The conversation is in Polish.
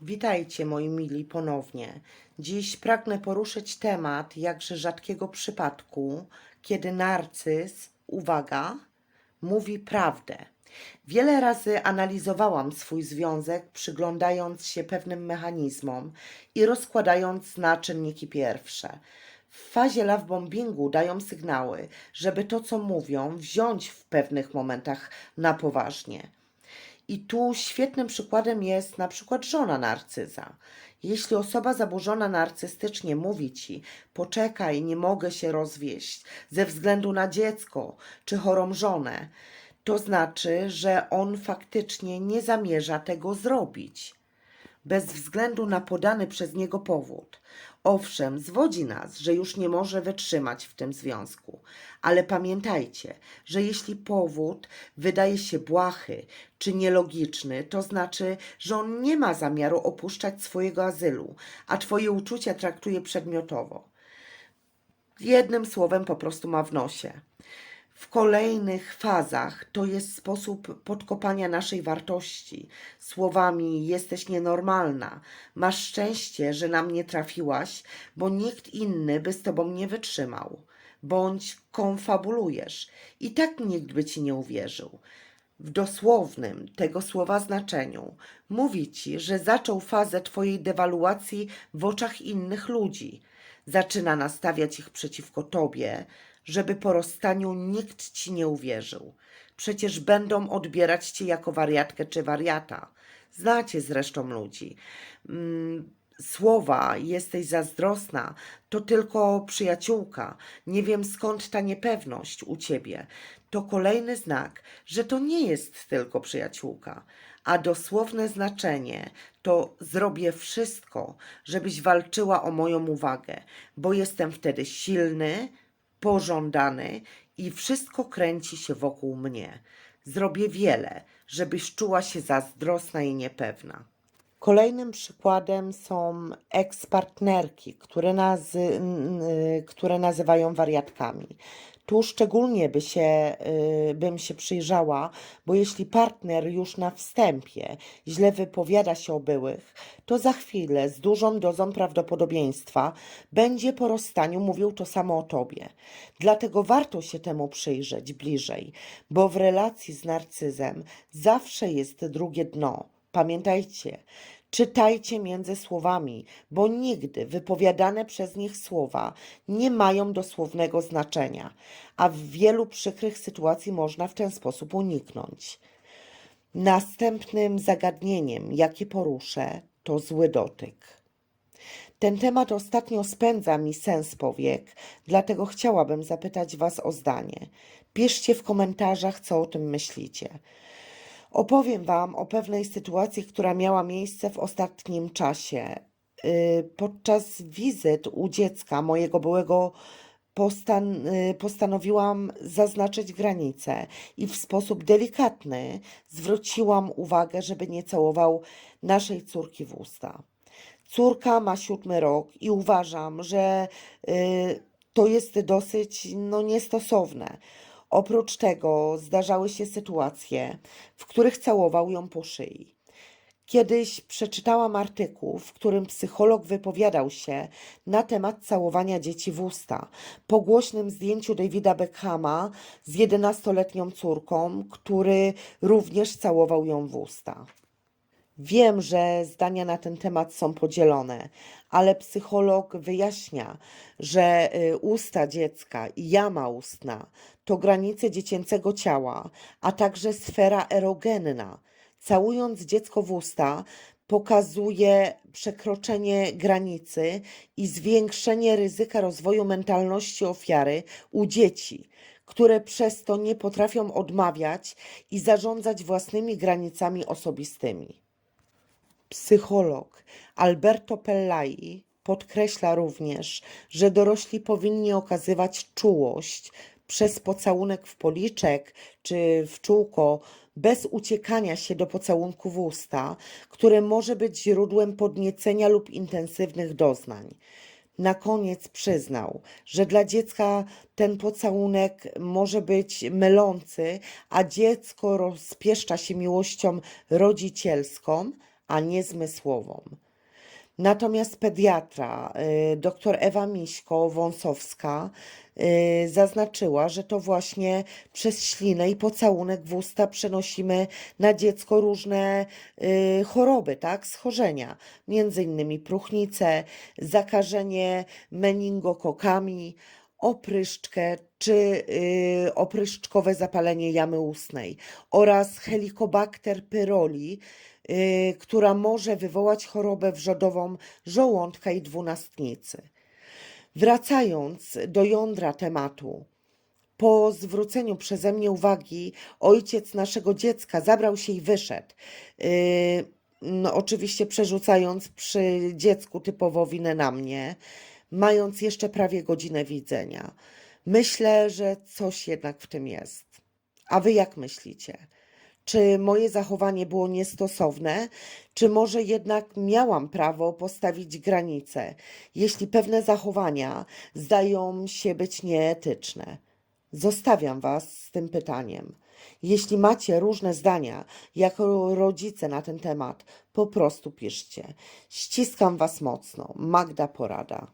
Witajcie moi mili ponownie. Dziś pragnę poruszyć temat jakże rzadkiego przypadku, kiedy narcyz, uwaga, mówi prawdę. Wiele razy analizowałam swój związek, przyglądając się pewnym mechanizmom i rozkładając na czynniki pierwsze. W fazie love bombingu dają sygnały, żeby to, co mówią, wziąć w pewnych momentach na poważnie. I tu świetnym przykładem jest na przykład żona narcyza. Jeśli osoba zaburzona narcystycznie mówi ci, poczekaj, nie mogę się rozwieść ze względu na dziecko czy chorą żonę, to znaczy, że on faktycznie nie zamierza tego zrobić bez względu na podany przez niego powód. Owszem, zwodzi nas, że już nie może wytrzymać w tym związku, ale pamiętajcie, że jeśli powód wydaje się błahy czy nielogiczny, to znaczy, że on nie ma zamiaru opuszczać swojego azylu, a Twoje uczucia traktuje przedmiotowo. Jednym słowem po prostu ma w nosie. W kolejnych fazach to jest sposób podkopania naszej wartości. Słowami jesteś nienormalna. Masz szczęście, że na mnie trafiłaś, bo nikt inny by z tobą nie wytrzymał. Bądź konfabulujesz. I tak nikt by ci nie uwierzył. W dosłownym tego słowa znaczeniu mówi ci, że zaczął fazę twojej dewaluacji w oczach innych ludzi. Zaczyna nastawiać ich przeciwko tobie, żeby po rozstaniu nikt ci nie uwierzył. Przecież będą odbierać cię jako wariatkę czy wariata. Znacie zresztą ludzi. Mm, słowa jesteś zazdrosna to tylko przyjaciółka. Nie wiem skąd ta niepewność u ciebie. To kolejny znak, że to nie jest tylko przyjaciółka, a dosłowne znaczenie to zrobię wszystko, żebyś walczyła o moją uwagę, bo jestem wtedy silny, pożądany i wszystko kręci się wokół mnie. Zrobię wiele, żebyś czuła się zazdrosna i niepewna. Kolejnym przykładem są ekspartnerki, które, nazy, które nazywają wariatkami. Tu szczególnie by się, y, bym się przyjrzała, bo jeśli partner już na wstępie źle wypowiada się o byłych, to za chwilę z dużą dozą prawdopodobieństwa będzie po rozstaniu mówił to samo o tobie. Dlatego warto się temu przyjrzeć bliżej, bo w relacji z narcyzem zawsze jest drugie dno. Pamiętajcie, czytajcie między słowami, bo nigdy wypowiadane przez nich słowa nie mają dosłownego znaczenia, a w wielu przykrych sytuacji można w ten sposób uniknąć. Następnym zagadnieniem, jakie poruszę, to zły dotyk. Ten temat ostatnio spędza mi sens powiek, dlatego chciałabym zapytać Was o zdanie. Piszcie w komentarzach, co o tym myślicie. Opowiem Wam o pewnej sytuacji, która miała miejsce w ostatnim czasie. Yy, Podczas wizyt u dziecka mojego byłego postan- y, postanowiłam zaznaczyć granice i w sposób delikatny zwróciłam uwagę, żeby nie całował naszej córki w usta. Córka ma siódmy rok i uważam, że y, to jest dosyć no, niestosowne. Oprócz tego zdarzały się sytuacje, w których całował ją po szyi. Kiedyś przeczytałam artykuł, w którym psycholog wypowiadał się na temat całowania dzieci w usta, po głośnym zdjęciu Davida Beckhama z 11-letnią córką, który również całował ją w usta. Wiem, że zdania na ten temat są podzielone, ale psycholog wyjaśnia, że y, usta dziecka i jama ustna to granice dziecięcego ciała, a także sfera erogenna. Całując dziecko w usta, pokazuje przekroczenie granicy i zwiększenie ryzyka rozwoju mentalności ofiary u dzieci, które przez to nie potrafią odmawiać i zarządzać własnymi granicami osobistymi. Psycholog Alberto Pellai podkreśla również, że dorośli powinni okazywać czułość przez pocałunek w policzek czy w czółko, bez uciekania się do pocałunku w usta, które może być źródłem podniecenia lub intensywnych doznań. Na koniec przyznał, że dla dziecka ten pocałunek może być mylący, a dziecko rozpieszcza się miłością rodzicielską, a nie zmysłową. Natomiast pediatra, y, dr Ewa Miśko-Wąsowska, y, zaznaczyła, że to właśnie przez ślinę i pocałunek w usta przenosimy na dziecko różne y, choroby, tak, schorzenia, między innymi próchnicę, zakażenie meningokokami, opryszczkę czy opryszczkowe zapalenie jamy ustnej oraz Helicobacter pyroli, która może wywołać chorobę wrzodową żołądka i dwunastnicy. Wracając do jądra tematu, po zwróceniu przeze mnie uwagi, ojciec naszego dziecka zabrał się i wyszedł. Yy, no, oczywiście przerzucając przy dziecku typowo winę na mnie, mając jeszcze prawie godzinę widzenia. Myślę, że coś jednak w tym jest. A wy jak myślicie? Czy moje zachowanie było niestosowne, czy może jednak miałam prawo postawić granice, jeśli pewne zachowania zdają się być nieetyczne? Zostawiam Was z tym pytaniem. Jeśli macie różne zdania jako rodzice na ten temat, po prostu piszcie. Ściskam Was mocno. Magda Porada.